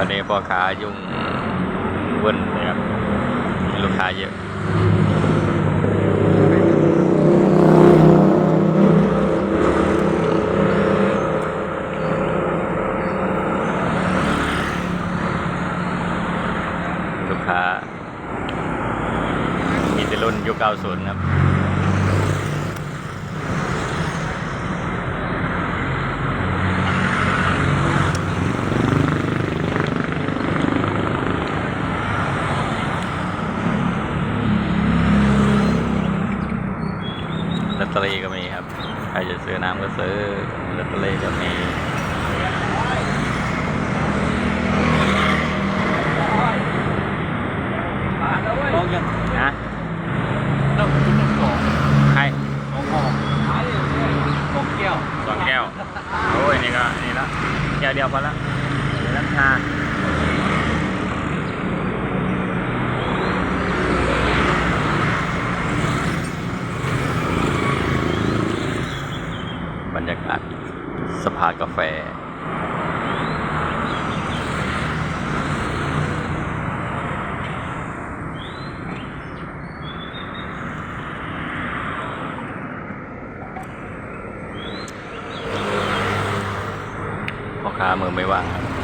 วันนี้พ่อค้ายุ่งวุ่นเลยครับมีลูกค้าเยอะลูกค้ามีแต่รุ่นยุค90 ครับ ลอตเตอรี่ก็มีครับ ใครจะซื้อน้ำก็ซื้อลอตเตอรี่ก็มีลองยังนะเริ่มจุดสองใครสองห่อขายสองแก้วสองแก้ว โอ้ยนี่ก็นี่ละแก้วเดียวพอละนี่ราคาบรรยากาศ สภากาแฟ พ่อค้ามือไม่ว่างครับ